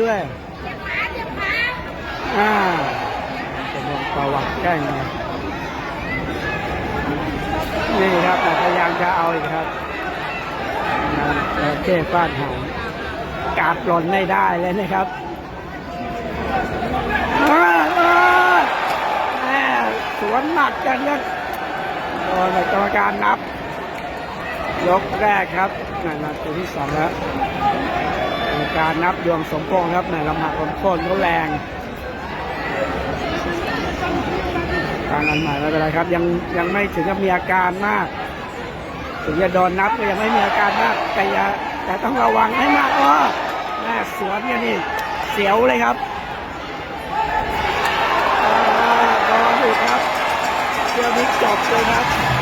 ด้วย อ่าจะลงประวัติแกล้ไงนี่ครับแต่พยายามจะเอาอีกครับแล้วเจ้ฟาดหางกาดหล่นไม่ได้เลยนะครับอ่าอ่าแม่สวนหนักกันครับโดนกรรมการนับ ยกแรกครับนั่นนาทีที่สองแล้ว การนับดวงสมพงษ์ครับในลำหักลำโค่นเขาแรงการอันใหม่ไม่เป็นไรครับ ยังยังไม่ถึงกับมีอาการมาก ถึงจะโดนนับก็ยังไม่มีอาการมาก แต่อย่าแต่ต้องระวังให้มากอ๋อแม่สวนเนี่ยนี่เสียวเลยครับอ่าโดนอีกครับเที่ยวนี้จบเลยครับ